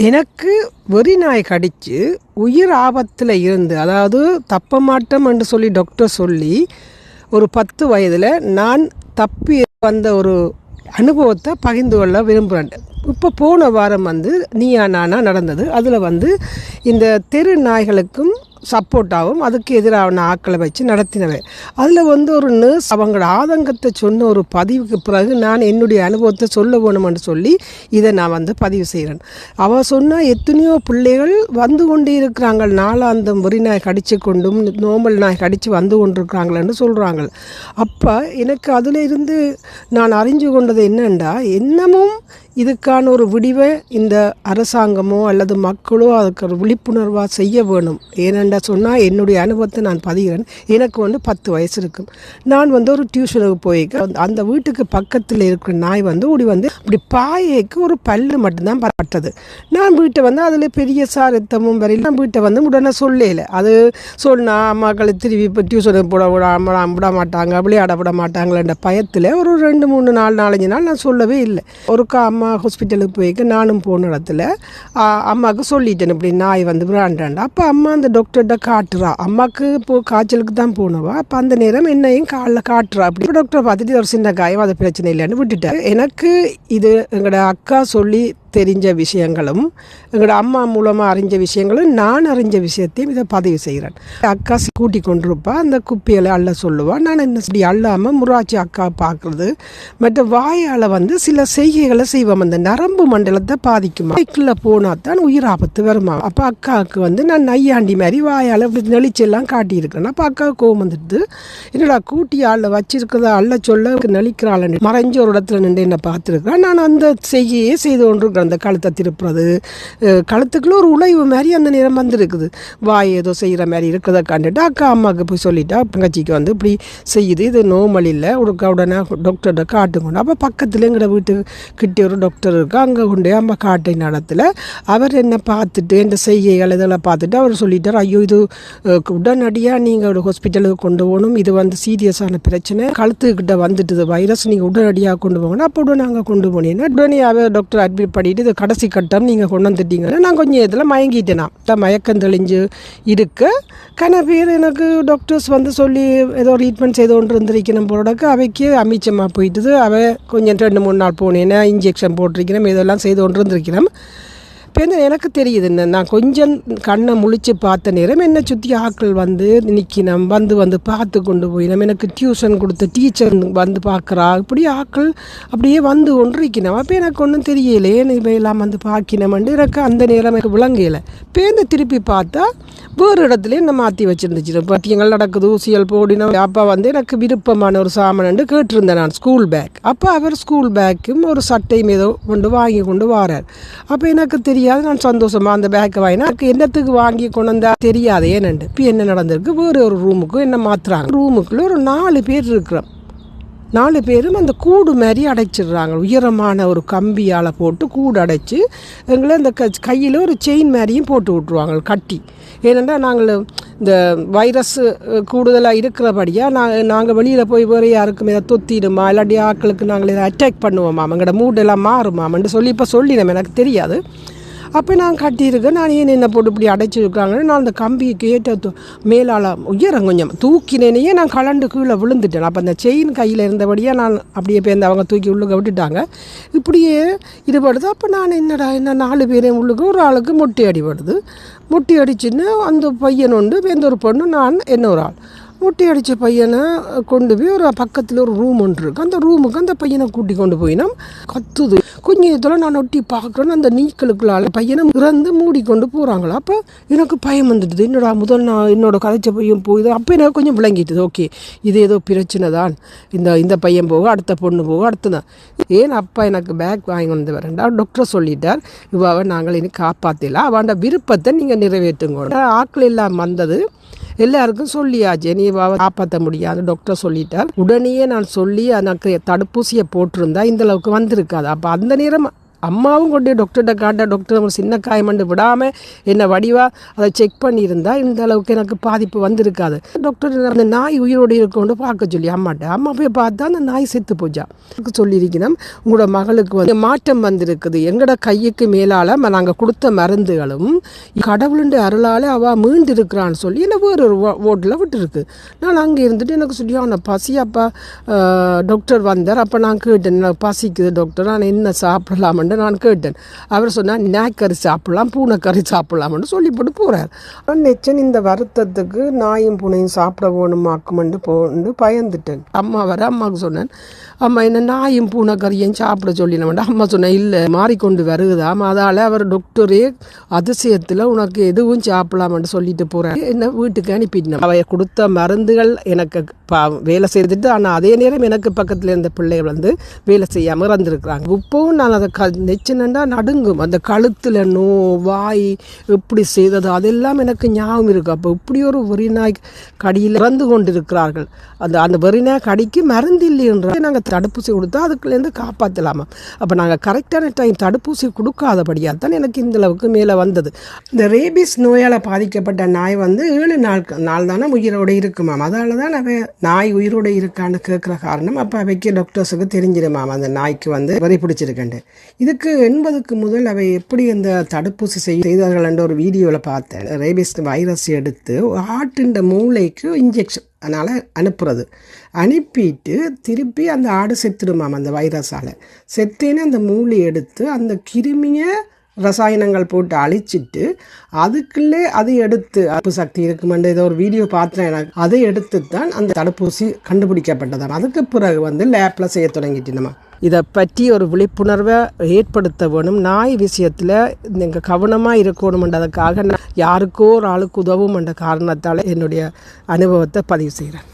எனக்கு வெறி நாய் கடித்து உயிர் ஆபத்தில் இருந்து அதாவது தப்ப மாட்டோம் என்று சொல்லி டாக்டர் சொல்லி ஒரு பத்து வயதில் நான் தப்பி வந்த ஒரு அனுபவத்தை பகிர்ந்து கொள்ள விரும்புகிறேன் இப்போ போன வாரம் வந்து நீயா நானா நடந்தது. அதில் வந்து இந்த தெரு நாய்களுக்கும் சப்போர்ட்டாகவும் அதுக்கு எதிரான ஆட்களை வச்சு நடத்தினவை. அதில் வந்து ஒரு நர்ஸ் அவங்களோட ஆதங்கத்தை சொன்ன ஒரு பதிவுக்கு பிறகு நான் என்னுடைய அனுபவத்தை சொல்ல வேணும்னு சொல்லி இதை நான் வந்து பதிவு செய்கிறேன் அவள் சொன்னால் எத்தனையோ பிள்ளைகள் வந்து கொண்டே இருக்கிறாங்க நாலாந்தம் வெறி நாய் கடிச்சு கொண்டும் நோமல் நாய் கடித்து வந்து கொண்டிருக்கிறாங்களேன்னு சொல்கிறாங்க அப்போ எனக்கு அதில் இருந்து நான் அறிஞ்சு கொண்டது என்னண்டா இன்னமும் இதுக்கான ஒரு விடிவை இந்த அரசாங்கமோ அல்லது மக்களோ அதுக்கு ஒரு விழிப்புணர்வாக செய்ய வேணும். ஏனெண்டா சொன்னால் என்னுடைய அனுபவத்தை நான் பதிகிறேன். எனக்கு வந்து பத்து வயசு இருக்கும் நான் வந்து ஒரு டியூஷனுக்கு போயிருக்க அந்த வீட்டுக்கு பக்கத்தில் இருக்கிற நாய் வந்து ஓடி வந்து இப்படி பாயைக்கு ஒரு பல்லு மட்டும்தான் பட்டது நான் வீட்டை வந்து அதில் பெரிய சாரத்தமும் வரையில் நான் வீட்டை வந்து உடனே சொல்லல. அது சொன்னால் அம்மாக்களை திரும்பி இப்போ டியூஷனுக்கு போட விட விட மாட்டாங்க விளையாட விட மாட்டாங்களேன்ற பயத்தில் ஒரு ரெண்டு மூணு நாலு நாலஞ்சு நாள் நான் சொல்லவே இல்லை. ஒருக்கா அம்மா ஹாஸ்பிட்டலுக்கு போய்க்க நானும் போன இடத்துல அம்மாவுக்கு சொல்லிட்டேன் இப்படி நாய் வந்து விளாண்டாண்டா? அப்போ அம்மா அந்த டாக்டர் டாக்டர்கிட்ட காட்டுறா. அம்மாவுக்கு இப்போ காய்ச்சலுக்கு தான் போனவா. அப்போ அந்த நேரம் என்னையும் காலில் காட்டுறா. அப்படி டாக்டரை பார்த்துட்டு ஒரு சின்ன காயம் அது பிரச்சனை இல்லைன்னு விட்டுட்டேன் எனக்கு இது எங்களோட அக்கா சொல்லி தெரிஞ்ச விஷயங்களும் எங்களோட அம்மா மூலமாக அறிஞ்ச விஷயங்களும் நான் அறிஞ்ச விஷயத்தையும் இதை பதிவு செய்கிறேன். அக்கா கூட்டி கொண்டிருப்பா அந்த குப்பிகளை அள்ள சொல்லுவாள் நான் என்ன சொல்லி அள்ளாமல் முராச்சி அக்கா பார்க்குறது மற்ற வாயால் வந்து சில செய்கைகளை செய்வோம். அந்த நரம்பு மண்டலத்தை பாதிக்குமா? பைக்கில் போனால் தான் உயிர் ஆபத்து வருமா? அப்போ அக்காவுக்கு வந்து நான் நையாண்டி மாதிரி வாயால் இப்படி நெளிச்செல்லாம் காட்டியிருக்கேன் அப்போ அக்கா கோவம் வந்துட்டு என்னடா கூட்டி ஆளில் வச்சிருக்கிறத அள்ள சொல்ல நெளிக்கிறாள் மறைஞ்ச ஒரு இடத்துல நின்று என்னை பார்த்துருக்கேன் நான் அந்த செய்கையே செய்து கொண்டிருக்கிறேன். அந்த கழுத்தை திருப்புறது கழுத்துக்குள்ளே கழுத்துக்குள்ள ஒரு உழைவு மாதிரி அந்த நேரம் வந்திருக்குது. வாய் ஏதோ செய்கிற மாதிரி இருக்கிறத கண்டுட்டு அக்கா அம்மாவுக்கு போய் சொல்லிட்டா தங்கச்சிக்கு வந்து இப்படி செய்யுது. இது நோமல் இல்லை. உடனே உடனே டாக்டர்கிட்ட காட்டுங்கொண்டு அப்போ பக்கத்தில் எங்களோட வீட்டு கிட்டே ஒரு டாக்டர் இருக்கு. அங்கே கொண்டு அம்மா காட்டை நடத்தில் அவர் என்ன பார்த்துட்டு இந்த செய்கைகள் இதெல்லாம் பார்த்துட்டு அவர் சொல்லிட்டார் ஐயோ இது உடனடியாக நீங்கள் ஒரு ஹாஸ்பிட்டலுக்கு கொண்டு போகணும். இது வந்து சீரியஸான பிரச்சனை. கழுத்துக்கிட்ட வந்துட்டுது வைரஸ் நீங்கள் உடனடியாக கொண்டு போகணும் அப்போ உடனே நாங்கள் கொண்டு போனீங்கன்னா உடனே அவர் டாக்டர் அட்மிட் பண்ணி அப்படின்ட்டு இது கடைசி கட்டம் நீங்கள் கொண்டு வந்துட்டீங்கன்னா நான் கொஞ்சம் இதில் மயங்கிட்டேனா. மயக்கம் தெளிஞ்சு இருக்க. கன பேர் எனக்கு டாக்டர்ஸ் வந்து சொல்லி ஏதோ ட்ரீட்மெண்ட் செய்து கொண்டு இருந்திருக்கணும் போலக்கு அவைக்கு அமிச்சமாக போயிட்டுது. அவை கொஞ்சம் ரெண்டு மூணு நாள் போனேன்னா இன்ஜெக்ஷன் போட்டிருக்கணும். இதெல்லாம் செய்து கொண்டு இருந்திருக்கணும் இப்போ எனக்கு தெரியுது. என்ன நான் கொஞ்சம் கண்ணை முழித்து பார்த்த நேரம் என்னை சுற்றி ஆட்கள் வந்து நிற்கினோம் வந்து வந்து பார்த்து கொண்டு போயினோம். எனக்கு டியூஷன் கொடுத்த டீச்சர் வந்து பார்க்குறா. இப்படி ஆட்கள் அப்படியே வந்து ஒன்று இருக்கணும் அப்போ எனக்கு ஒன்றும் தெரியலையே இவையெல்லாம் வந்து பார்க்கினோம்ண்டு எனக்கு அந்த நேரம் எனக்கு விளங்கலை. பேருந்து திருப்பி பார்த்தா வேறு இடத்துல என்ன மாற்றி வச்சுருந்துச்சு பத்தியங்கள் நடக்குது ஊசியல் போடினோம். அப்போ வந்து எனக்கு விருப்பமான ஒரு சாமான் கேட்டிருந்தேன் நான் ஸ்கூல் பேக் அப்போ அவர் ஸ்கூல் பேக்கும் ஒரு சட்டையும் ஏதோ கொண்டு வாங்கி கொண்டு வாரார். அப்போ எனக்கு தெரியாது நான் சந்தோஷமாக அந்த பேக்கை வாங்கினா அதுக்கு என்னத்துக்கு வாங்கி கொண்டு வந்தா தெரியாது ஏனண்டு இப்போ என்ன நடந்திருக்கு? வேறு ஒரு ரூமுக்கு என்ன மாற்றுறாங்க ரூமுக்குள்ள ஒரு நாலு பேர் இருக்கிறோம். நாலு பேரும் அந்த கூடு மாதிரி அடைச்சிடுறாங்க. உயரமான ஒரு கம்பியால் போட்டு கூடு அடைச்சி எங்களை அந்த க கையில் ஒரு செயின் மாதிரியும் போட்டு விட்ருவாங்க கட்டி. ஏனென்றா நாங்கள் இந்த வைரஸ் கூடுதலாக இருக்கிறபடியாக நாங்கள் நாங்கள் வெளியில் போய் வேறு யாருக்கும் ஏதாவது தொத்திடுமா? இல்லாட்டி ஆட்களுக்கு நாங்கள் எதாவது அட்டாக் பண்ணுவோமா எங்களோட மூடெல்லாம் மாறுமாமன்ட்டு சொல்லி இப்போ சொல்லினோம். எனக்கு தெரியாது. அப்போ நான் கட்டியிருக்கேன். நான் ஏன் என்ன போட்டு இப்படி அடைச்சிருக்காங்கன்னு நான் அந்த கம்பியை கேட்ட மேலால் உயரம் கொஞ்சம் தூக்கினேனையே நான் கலண்டு கீழே விழுந்துட்டேன். அப்போ அந்த செயின் கையில் இருந்தபடியாக நான் அப்படியே பேர்ந்து அவங்க தூக்கி உள்ளுக்க விட்டுட்டாங்க. இப்படியே இதுபடுது அப்போ நான் என்னடா என்ன நாலு பேரையும் உள்ளுக்கு ஒரு ஆளுக்கு முட்டி அடிபடுது. முட்டி அடிச்சுன்னு அந்த பையன் உண்டு பேர்ந்த ஒரு பொண்ணு நான் என்ன ஒரு ஆள். முட்டி அடித்த பையனை கொண்டு போய் ஒரு பக்கத்தில் ஒரு ரூம் ஒன்று இருக்குது அந்த ரூமுக்கு அந்த பையனை கூட்டி கொண்டு போயினோம் கத்துது. கொஞ்சத்தில் நான் ஒட்டி பார்க்குறேன்னு அந்த நீக்களுக்குள்ளால பையனை இறந்து மூடி கொண்டு போகிறாங்களா அப்போ எனக்கு பயம் வந்துட்டுது என்னோட முதல் நான் என்னோட கதைச்ச பையன் போகுது அப்போ எனக்கு கொஞ்சம் விளங்கிட்டுது ஓகே இது ஏதோ பிரச்சனை தான். இந்த இந்த பையன் போக அடுத்த பொண்ணு போக அடுத்ததான் ஏன் அப்பா எனக்கு பேக் வாங்கி வந்து வரேன்டா டாக்டர் சொல்லிட்டார். இவாவை நாங்கள் இனி காப்பாற்றலாம் அவன் விருப்பத்தை நீங்கள் நிறைவேற்றுங்க. ஆட்கள் எல்லாம் வந்தது. எல்லாருக்கும் சொல்லியாச்சு. நீ காப்பாற்ற முடியாது. டாக்டர் சொல்லிட்டார். உடனே நான் சொல்லி எனக்கு தடுப்பூசியை போட்டிருந்தா இந்த அளவுக்கு வந்திருக்காது. அப்போ அந்த நேரம் அம்மாவும் கொண்டு டாக்டர்கிட்ட காட்ட டாக்டர் ஒரு சின்ன காயமண்டு விடாமல் என்னை வடிவா அதை செக் பண்ணியிருந்தா இந்த அளவுக்கு எனக்கு பாதிப்பு வந்திருக்காது. டாக்டர் அந்த நாய் உயிரோடு இருக்கோண்டு பார்க்க சொல்லி அம்மாட்ட. அம்மா போய் பார்த்தா அந்த நாய் செத்து போச்சா. சொல்லியிருக்கணும் உங்களோட மகளுக்கு வந்து மாற்றம் வந்திருக்குது. எங்களோட கையுக்கு மேலால் நாங்கள் கொடுத்த மருந்துகளும் கடவுளுண்டு அருளால் அவள் மீண்டு இருக்கிறான்னு சொல்லி என்ன வேறு ஒரு ஓட்டில் விட்டுருக்கு. நான் அங்கே இருந்துட்டு எனக்கு சொல்லி அவனை பசி அப்பா டாக்டர் வந்தார். அப்போ நான் கேட்டேன் பசிக்குது டாக்டர் நான் என்ன என்று நான் கேட்டேன். அவர் சொன்னார் நாய்க்கறி சாப்பிட்லாம் பூனைக்கறி சாப்பிட்லாம்னு சொல்லி போட்டு போகிறார் நெச்சன் இந்த வருத்தத்துக்கு நாயும் பூனையும் சாப்பிட வேணுமாக்குமென்று போண்டு பயந்துட்டேன். அம்மா வர அம்மாவுக்கு சொன்னேன் அம்மா என்ன நாயும் பூனைக்கறியும் சாப்பிட சொல்லினோம்டா அம்மா சொன்னேன் இல்லை மாறிக்கொண்டு வருகுதாம் அதால் அவர் டாக்டரே அதிசயத்தில் உனக்கு எதுவும் சாப்பிடலாம்னு சொல்லிட்டு போகிறார் என்ன வீட்டுக்கு அனுப்பிட்டேன் அவைய கொடுத்த மருந்துகள் எனக்கு பா- வேலை செய்துட்டு ஆனால் அதே நேரம் எனக்கு பக்கத்தில் இருந்த பிள்ளைகள் வந்து வேலை செய்யாமல் இறந்துருக்குறாங்க. இப்போவும் நான் அதை க நெச்சினண்டா நடுங்கும். அந்த கழுத்தில் நோ வாய் எப்படி செய்தது அதெல்லாம் எனக்கு ஞாபகம் இருக்குது அப்போ இப்படி ஒரு வெறிநாய் கடியில் இறந்து கொண்டிருக்கிறார்கள். அந்த அந்த வெறிநாய் கடிக்கு மருந்து இல்லைன்ற நாங்கள் தடுப்பூசி கொடுத்தா அதுக்குள்ளேருந்து காப்பாற்றலாமா அப்போ நாங்கள் கரெக்டான டைம் தடுப்பூசி கொடுக்காதபடியாக தான் எனக்கு இந்த அளவுக்கு மேலே வந்தது. இந்த ரேபிஸ் நோயால் பாதிக்கப்பட்ட நாய் வந்து ஏழு நாள் நாள் தானே உயிரோடு இருக்குமாம் அதால் தான் அவன் நாய் உயிரோடு இருக்கான்னு கேட்குற காரணம். அப்போ அவைக்கு டாக்டர்ஸுக்கு தெரிஞ்சிருமாம் அந்த நாய்க்கு வந்து வரி பிடிச்சிருக்கேன் இதுக்கு எண்பதுக்கு முதல் அவை எப்படி அந்த தடுப்பூசி செய் செய்தார்கள் என்ற ஒரு வீடியோவில் பார்த்தேன். ரேபிஸ் வைரஸ் எடுத்து ஆட்டின்ற மூளைக்கு இன்ஜெக்ஷன் அதனால் அனுப்புறது. அனுப்பிட்டு திருப்பி அந்த ஆடு செத்துடுமாம் அந்த வைரஸால். செத்தேன்னு அந்த மூளை எடுத்து அந்த கிருமியை ரசாயனங்கள் போட்டு அழிச்சிட்டு அதுக்குள்ளே அதை எடுத்து அப்பு சக்தி இருக்குமென்ற ஏதோ ஒரு வீடியோ பார்த்தேன். எனக்கு அதை எடுத்து தான் அந்த தடுப்பூசி கண்டுபிடிக்கப்பட்டதாம். அதுக்கு பிறகு வந்து லேப்பில் செய்ய தொடங்கிட்டு நம்ம இதை பற்றி ஒரு விழிப்புணர்வை ஏற்படுத்த வேணும். நாய் விஷயத்தில் நீங்கள் கவனமாக இருக்கணுமென்றதுக்காக நான் யாருக்கோ ஒரு ஆளுக்கு உதவும் என்ற காரணத்தால் என்னுடைய அனுபவத்தை பதிவு செய்கிறேன்